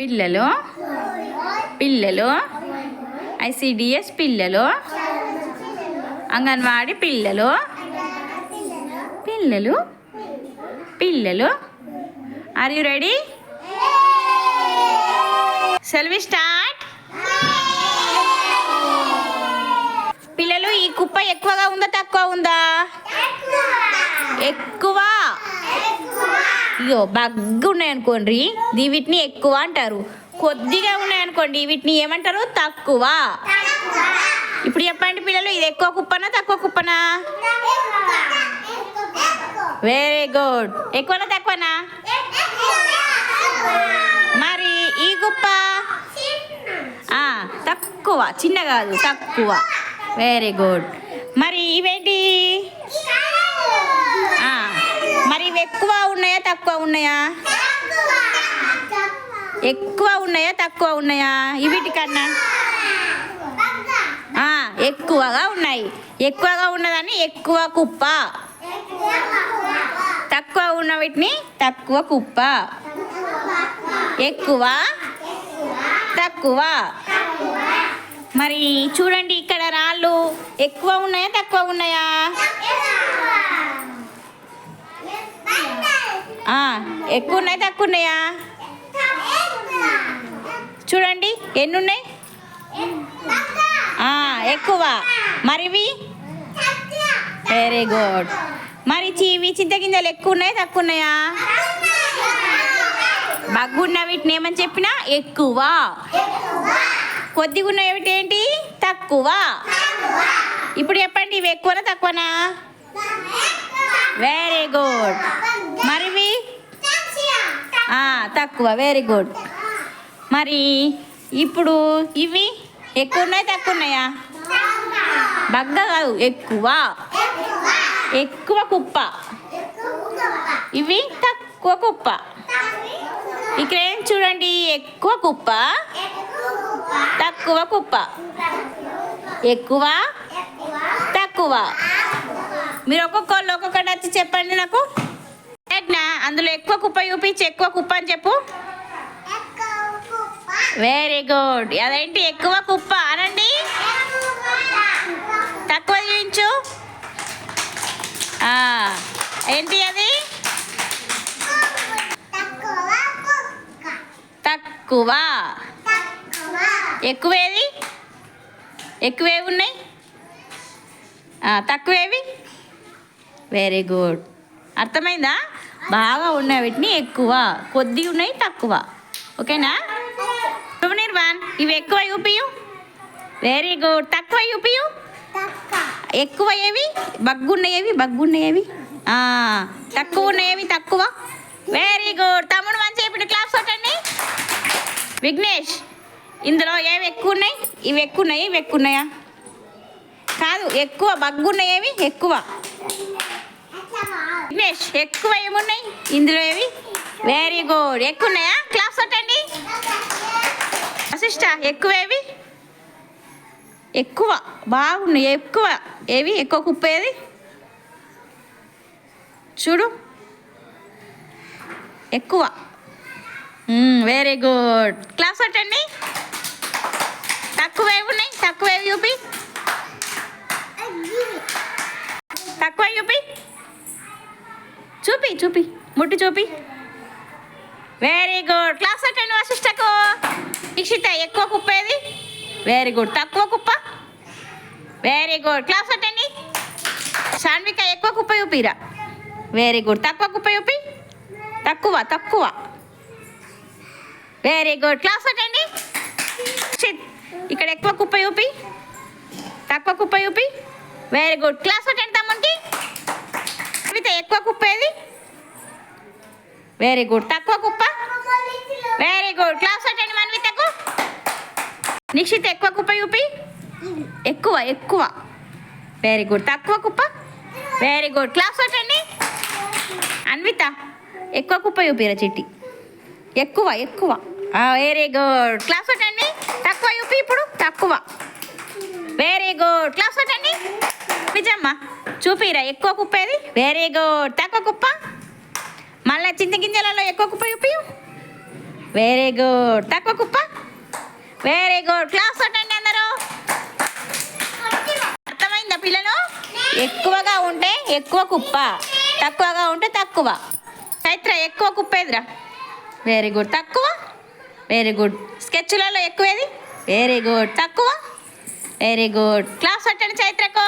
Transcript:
పిల్లలు? పిల్లలు? ఐసిడిఎస్ పిల్లలు? అంగన్వాడి పిల్లలు? పిల్లలు? పిల్లలు? Are you ready Selvi start పిల్లలు ఈ కుప్ప ఎక్కువగా ఉందా తక్కువ ఉందా? ఎక్కువ. ఇగో బగ్గు ఉన్నాయనుకోండి దీ వీటిని ఎక్కువ అంటారు. కొద్దిగా ఉన్నాయనుకోండి వీటిని ఏమంటారు? తక్కువ. ఇప్పుడు చెప్పండి పిల్లలు ఇది ఎక్కువ కుప్పనా తక్కువ కుప్పనా? వెరీ గుడ్ ఎక్కువనా తక్కువనా? మరి ఈ కుప్ప? తక్కువ. చిన్న కాదు తక్కువ. వెరీ గుడ్ మరి ఇవేంటి? మరి ఇవి ఎక్కువ తక్కువ ఉన్నాయా? ఎక్కువ ఉన్నాయా తక్కువ ఉన్నాయా? వీటికన్నా? ఎక్కువగా ఉన్నాయి. ఎక్కువగా ఉన్నదాన్ని ఎక్కువ కుప్ప. తక్కువ ఉన్న వీటిని తక్కువ కుప్ప. ఎక్కువ తక్కువ. మరి చూడండి ఇక్కడ రాళ్ళు ఎక్కువ ఉన్నాయా తక్కువ ఉన్నాయా? ఎక్కువ ఉన్నాయి తక్కువ ఉన్నాయా చూడండి ఎన్ని ఉన్నాయి ఎక్కువ. మరివి? వెరీ గుడ్ మరి చీవి చింతగింజలు ఎక్కువ ఉన్నాయి తక్కువ ఉన్నాయా బగ్గున్న వీటిని ఏమని చెప్పినా? ఎక్కువ. కొద్దిగా ఉన్న ఏమిటేంటి ఏంటి? తక్కువ. ఇప్పుడు చెప్పండి ఇవి ఎక్కువనా తక్కువనా? వెరీ గుడ్ మరి తక్కువ. వెరీ గుడ్ మరి ఇప్పుడు ఇవి ఎక్కువ ఉన్నాయి తక్కువ ఉన్నాయా బగ్గ కాదు ఎక్కువ? ఎక్కువ కుప్ప. ఇవి తక్కువ కుప్ప. ఇక్కడ ఏం చూడండి? ఎక్కువ కుప్ప. తక్కువ కుప్ప. ఎక్కువ తక్కువ. మీరు ఒక్కొక్కళ్ళు ఒక్కొక్కటి వచ్చి చెప్పండి నాకు. ప్రజ్ఞ, అందులో ఎక్కువ కుప్ప చూపించి ఎక్కువ కుప్ప అని చెప్పు. వెరీ గుడ్ అదేంటి? ఎక్కువ కుప్ప అనండి. తక్కువ చూపించు. ఏంటి అది? తక్కువ. ఎక్కువేది ఎక్కువేవి ఉన్నాయి? తక్కువేవి? వెరీ గుడ్ అర్థమైందా? బాగా ఉన్నాయి వీటిని ఎక్కువ. కొద్దిగా ఉన్నాయి తక్కువ. ఓకేనా? నిర్వాన్ ఇవి ఎక్కువ యూపియు వెరీ గుడ్ తక్కువ యూపియు ఎక్కువ ఏవి? బగ్గున్నాయేవి బగ్గున్నాయేవి తక్కువ ఉన్నాయేవి తక్కువ. వెరీ గుడ్ తమ్ముడు మంచి ఇప్పుడు క్లాస్ కొట్టండి. విఘ్నేష్ ఇందులో ఏవి ఎక్కువ ఉన్నాయి? ఇవి ఎక్కువ ఉన్నాయి? ఇవి ఎక్కువ ఉన్నాయా? కాదు ఎక్కువ. బగ్గున్నాయేవి ఎక్కువ. విఘ్నేష్ ఎక్కువ ఏమున్నాయి? ఇందులో ఏవి? వెరీ గుడ్ ఎక్కువ ఉన్నాయా క్లాస్ కొట్టండి వశిష్ట ఎక్కువ ఏవి? ఎక్కువ. బాగున్నాయి. ఎక్కువ. ఏవి? ఎక్కువ కుప్ప ఏది? చూడు. ఎక్కువ. వెరీ గుడ్ క్లాస్ కొట్టండి తక్కువ ఏవి ఉన్నాయి తక్కువ ఏవి చూపి తక్కువ చూపి చూపి చూపి. ముట్టి చూపి. వెరీ గుడ్ క్లాస్ అటెండ్ వశిష్టకు దీక్షిత ఎక్కువ కుప్ప ఏది? వెరీ గుడ్ తక్కువ కుప్ప? వెరీ గుడ్ క్లాస్ అటెండి సాన్విక ఎక్కువ కుప్ప చూపిరా. వెరీ గుడ్ తక్కువ కుప్ప చూపి. తక్కువ తక్కువ. వెరీ గుడ్ క్లాస్ అటెండి ఇక్కడ ఎక్కువ కుప్ప చూపి. తక్కువ కుప్ప చూపి. వెరీ గుడ్ క్లాస్ అటెండ్ తమ్ముంటి కవిత ఎక్కువ కుప్ప ఏది వెరీ గుడ్ తక్కువ కుప్ప? వెరీ గుడ్ క్లాస్ అటెండ్ మన్వితకు? నిక్షిత్ ఎక్కువ కుప్ప చూపి ఎక్కువ ఎక్కువ. వెరీ గుడ్ తక్కువ కుప్ప? వెరీ గుడ్ క్లాస్ అటెండి అన్విత. ఎక్కువ కుప్ప చూపిరా చిట్టి. ఎక్కువ ఎక్కువ. వెరీ గుడ్ క్లాస్ అటెండి తక్కువ చూపి ఇప్పుడు? తక్కువ. వెరీ గుడ్ క్లాస్ అటెండి నిజమ్మా చూపిరా ఎక్కువ కుప్ప ఏది వెరీ గుడ్ తక్కువ కుప్ప? మళ్ళీ చింత గింజలలో ఎక్కువ కుప్ప చూపి వెరీ గుడ్ తక్కువ కుప్ప? వెరీ గుడ్ క్లాస్ కొట్టండి అందరూ. అర్థమైందా పిల్లలు? ఎక్కువగా ఉంటే ఎక్కువ కుప్ప తక్కువగా ఉంటే తక్కువ. చైత్ర ఎక్కువ కుప్పేదిరా. వెరీ గుడ్ తక్కువ. వెరీ గుడ్ స్కెచ్లలో ఎక్కువేది? వెరీ గుడ్ తక్కువ. వెరీ గుడ్ క్లాస్ కొట్టండి చైత్రకు.